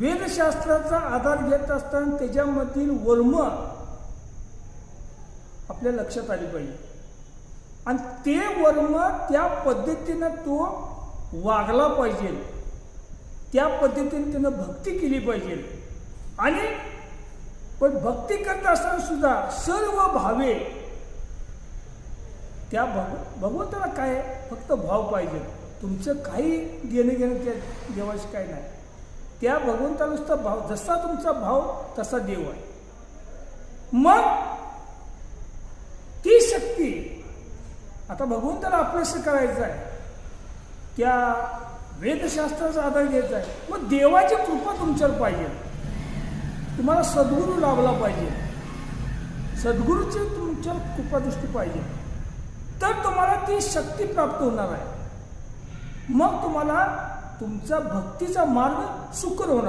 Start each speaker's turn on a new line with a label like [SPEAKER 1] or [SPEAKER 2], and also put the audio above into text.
[SPEAKER 1] वेदशास्त्राचा आधार घेत असताना त्याच्यामधील वर्म आपल्या लक्षात आली पाहिजे. आणि ते वर्म त्या पद्धतीनं तो वागला पाहिजे. त्या पद्धतीने त्यानं भक्ती केली पाहिजे. आणि पण भक्ती करत असताना सुद्धा सर्व भावे त्या भग भगवंताला काय? फक्त भाव पाहिजे. तुमचं काही घेणं घेणं त्या देवाशी काय नाही. त्या भगवंताला भाव जसा तुमचा भाव तसा देव आहे. मग ती शक्ती आता भगवंताला आपलंसं करायचं आहे. त्या वेदशास्त्राचा आधार घ्यायचा आहे. मग देवाची कृपा तुमच्यावर पाहिजे. तुम्हाला सद्गुरू लाभला पाहिजे. सद्गुरूची तुमच्या कृपादृष्टी पाहिजे. तर तुम्हाला ती शक्ती प्राप्त होणार आहे. मग तुम्हाला तुमचा भक्तीचा मार्ग सुकर होणार.